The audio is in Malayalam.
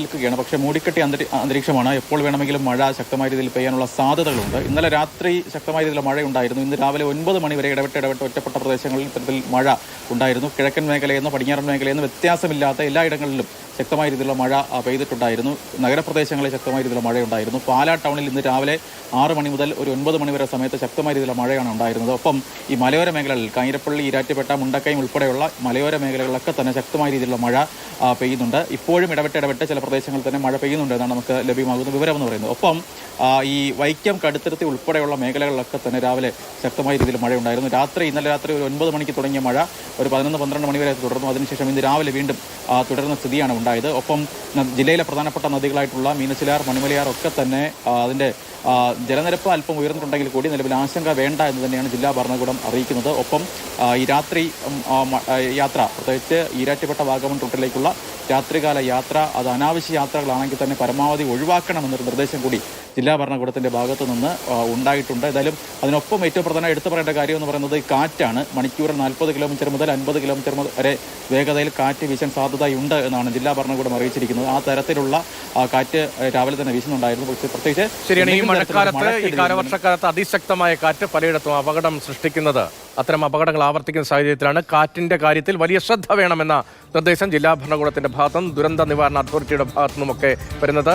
നിൽക്കുകയാണ്. പക്ഷേ മൂടിക്കെട്ടി അന്തരി അന്തരീക്ഷമാണ്. എപ്പോൾ വേണമെങ്കിലും മഴ ശക്തമായ രീതിയിൽ പെയ്യാനുള്ള സാധ്യതകളുണ്ട്. ഇന്നലെ രാത്രി ശക്തമായ രീതിയിൽ മഴയുണ്ടായിരുന്നു. ഇന്ന് രാവിലെ ഒൻപത് മണി വരെ ഇടവിട്ട് ഇടവിട്ട് ഒറ്റപ്പെട്ട പ്രദേശങ്ങളിൽ ഇത്തരത്തിൽ മഴ ഉണ്ടായിരുന്നു. കിഴക്കൻ മേഖലയെന്ന് പടിഞ്ഞാറൻ മേഖലയെന്ന് വ്യത്യാസമില്ലാത്ത എല്ലായിടങ്ങളിലും ശക്തമായ രീതിയിലുള്ള മഴ പെയ്തിട്ടുണ്ടായിരുന്നു. നഗരപ്രദേശങ്ങളിൽ ശക്തമായ രീതിയിലുള്ള മഴയുണ്ടായിരുന്നു. പാലാ ടൗണിൽ ഇന്ന് രാവിലെ ആറ് മണി മുതൽ ഒരു ഒൻപത് മണി വരെ സമയത്ത് ശക്തമായ രീതിയിലുള്ള മഴയാണ് ഉണ്ടായിരുന്നത്. ഒപ്പം ഈ മലയോര മേഖലകളിൽ കാഞ്ഞിരപ്പള്ളി ഈരാറ്റുപേട്ട മുണ്ടക്കയം ഉൾപ്പെടെയുള്ള മലയോര മേഖലകളിലൊക്കെ തന്നെ ശക്തമായ രീതിയിലുള്ള മഴ പെയ്യുന്നുണ്ട്. ഇപ്പോഴും ഇടവിട്ട് ഇടവിട്ട് ചില പ്രദേശങ്ങളിൽ തന്നെ മഴ പെയ്യുന്നുണ്ട് എന്നാണ് നമുക്ക് ലഭ്യമാകുന്ന വിവരം എന്ന് പറയുന്നത്. ഒപ്പം ഈ വൈക്കം കടുത്തിരുത്തി ഉൾപ്പെടെയുള്ള മേഖലകളിലൊക്കെ തന്നെ രാവിലെ ശക്തമായ രീതിയിൽ മഴയുണ്ടായിരുന്നു. രാത്രി ഇന്നലെ രാത്രി ഒരു ഒൻപത് മണിക്ക് തുടങ്ങിയ മഴ ഒരു പതിനൊന്ന് പന്ത്രണ്ട് മണി വരെ തുടർന്നു. അതിനുശേഷം ഇന്ന് രാവിലെ വീണ്ടും തുടരുന്ന സ്ഥിതിയാണ് ഉണ്ടായത്. ഒപ്പം ജില്ലയിലെ പ്രധാനപ്പെട്ട നദികളായിട്ടുള്ള മീനച്ചിലാർ മണിമലയാർ ഒക്കെ തന്നെ അതിന്റെ ജലനിരപ്പ് അല്പം ഉയർന്നിട്ടുണ്ടെങ്കിൽ കൂടി നിലവിൽ ആശങ്ക വേണ്ട എന്ന് തന്നെയാണ് ജില്ലാ ഭരണകൂടം അറിയിക്കുന്നത്. ഒപ്പം ഈ രാത്രി യാത്ര പ്രത്യേകിച്ച് ഈരാറ്റുപെട്ട വാഗമൺ റൂട്ടിലേക്കുള്ള രാത്രികാല യാത്ര അത് അനാവശ്യ യാത്രകളാണെങ്കിൽ തന്നെ പരമാവധി ഒഴിവാക്കണമെന്നൊരു നിർദ്ദേശം കൂടി ജില്ലാ ഭരണകൂടത്തിന്റെ ഭാഗത്തു നിന്ന് ഉണ്ടായിട്ടുണ്ട്. ഏതായാലും അതിനൊപ്പം ഏറ്റവും പ്രധാന എടുത്തു പറയേണ്ട കാര്യം എന്ന് പറയുന്നത് കാറ്റാണ്. മണിക്കൂറിൽ നാൽപ്പത് കിലോമീറ്റർ മുതൽ അൻപത് കിലോമീറ്റർ വരെ വേഗതയിൽ കാറ്റ് വീശാൻ സാധ്യതയുണ്ട് എന്നാണ് ജില്ലാ ഭരണകൂടം അറിയിച്ചിരിക്കുന്നത്. ആ തരത്തിലുള്ള കാറ്റ് രാവിലെ തന്നെ വീശുന്നുണ്ടായിരുന്നു. പക്ഷേ പ്രത്യേകിച്ച് ശരിയാണ് ഈ മഴക്കാലത്ത് ഈ കാലവർഷക്കാലത്ത് അതിശക്തമായ കാറ്റ് പലയിടത്തും അപകടം സൃഷ്ടിക്കുന്നത്. അത്തരം അപകടങ്ങൾ ആവർത്തിക്കുന്ന സാഹചര്യത്തിലാണ് കാറ്റിന്റെ കാര്യത്തിൽ വലിയ ശ്രദ്ധ വേണമെന്ന നിർദ്ദേശം ജില്ലാ ഭരണകൂടത്തിന്റെ ഭാഗത്തും ദുരന്ത നിവാരണ അതോറിറ്റിയുടെ ഭാഗത്തുനിന്നുമൊക്കെ വരുന്നത്.